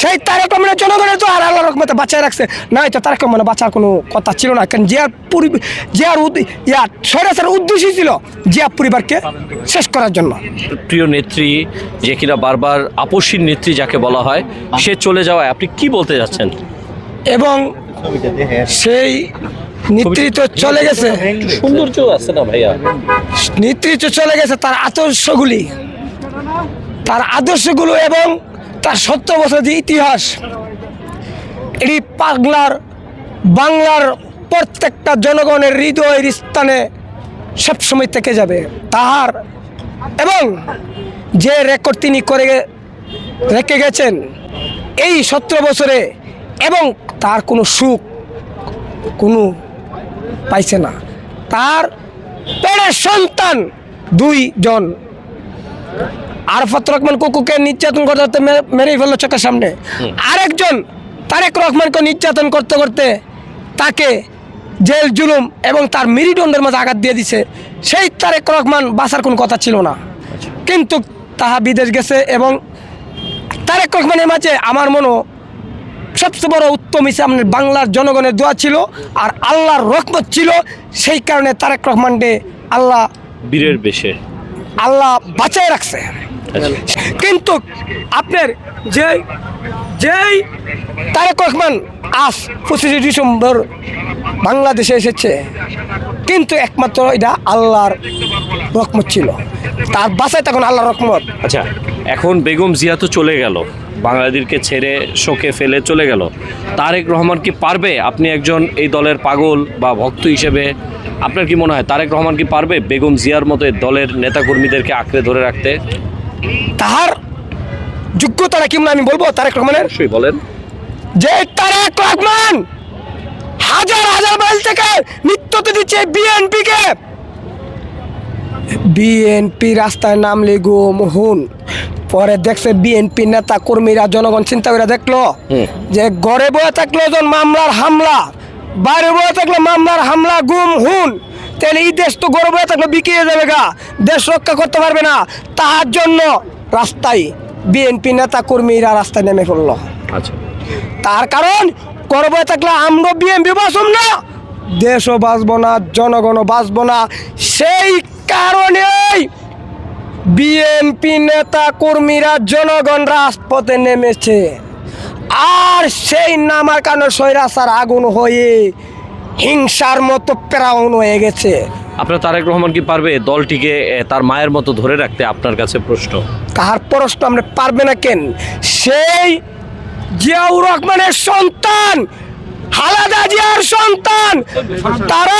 সেই তারেক রহমানের জনগণের তো আর আল্লাহ রহমতে বাঁচায় রাখছে। না তো তারেক রহমানের বাঁচার কোনো কথা ছিল না। কারণ জিয়ার পরি জিয়ার উদ- ইয়া সরাসরি উদ্দেশ্যই ছিল জিয়া পরিবারকে শেষ করার জন্য। প্রিয় নেত্রী যে কিনা বারবার আপসীর নেত্রী যাকে বলা হয় সে চলে যাওয়ায় আপনি কি বলতে যাচ্ছেন? এবং সেই নেতৃত্ব চলে গেছে। সৌন্দর্য আছে না ভাইয়া? নেতৃত্ব চলে গেছে তার আদর্শগুলি। তার আদর্শগুলো এবং তার সত্তর বছর যে ইতিহাস, এটি পাগলার বাংলার প্রত্যেকটা জনগণের হৃদয়ের স্থানে সবসময় থেকে যাবে। তাহার এবং যে রেকর্ড তিনি করে রেখে গেছেন, এই সতেরো বছরে এবং তার কোনো সুখ কোনো পাইছে না। তার পেটের সন্তান দুইজন। আরফাত রহমান কুকুকে নির্যাতন করতে করতে মেরেই ফেলল চোখের সামনে। আরেকজন তারেক রহমানকে নির্যাতন করতে করতে তাকে জেল জুলুম এবং তার মেরুদণ্ডের মাঝে আঘাত দিয়ে দিছে। সেই তারেক রহমান বাঁচার কোনো কথা ছিল না। কিন্তু তাহা বিদেশ গেছে এবং তারেক রহমানের মাঝে আমার মনে সবচেয়ে বড় উত্তম হিসেবে আমাদের বাংলার জনগণের দোয়া ছিল আর আল্লাহর রহমত ছিল। সেই কারণে তারেক রহমানকে আল্লাহ বীরের বেশে। আল্লাহ বাঁচায় রাখছে। কিন্তু আপনার যে যেই তারেক রহমান আজ পঁচিশে ডিসেম্বর বাংলাদেশে এসেছে, কিন্তু একমাত্র এটা আল্লাহর রকমত ছিল। তার বাসায় তখন আল্লাহর রকমত আচ্ছা এখন বেগম জিয়া তো চলে গেল। বাংলাদেশকে ছেড়ে, শোকে ফেলে চলে গেল। তারেক রহমান কি পারবে? আপনি একজন এই দলের পাগল বা ভক্ত হিসেবে আপনার কি মনে হয়, তারেক রহমান কি পারবে বেগম জিয়ার মতো দলের নেতাকর্মীদেরকে আঁকড়ে ধরে রাখতে? তাহার যোগ্যতাটা কেমন আমি বলব তারেক রহমানের। বলেন। যে তারেক রহমান হাজার হাজার মাইল থেকে নিত্যতে দিচ্ছে বিএনপি কে বিএনপি রাস্তায় নামলে গো মোহন। পরে দেখছে বিএনপি নেতা কর্মীরা জনগণ চিন্তা করে দেখল যে ঘরে বয়ে থাকল যখন মামলার হামলা বাইরে বয়ে থাকল মামলার হামলা গুম হুন। তাহলে এই দেশ তো গড়ে বয়ে থাকলে বিকিয়ে যাবে গা। দেশ রক্ষা করতে পারবে না। তার জন্য রাস্তায় বিএনপি নেতা কর্মীরা রাস্তায় নেমে পড়ল। আচ্ছা। তার কারণ করবে থাকলে আমরা বিএমপি বাঁচব না। দেশও বাঁচব না জনগণও বাঁচব না। সেই কারণেই বিএনপি নেতা কর্মীরা জনগণ রাজপথে নেমেছে। আর সেই নামার কারণে সৈরাচার আগুন হয়ে হিংসার মতো প্রাউন হয়ে গেছে। আপনার তারেক রহমান কি পারবে দলটিকে তার মায়ের মতো ধরে রাখতে? আপনার কাছে প্রশ্ন। তাহার প্রশ্ন আমরা পারবে না কেন? সেই জিয়াউর রহমানের সন্তান হালাদা জিয়ার সন্তান তারা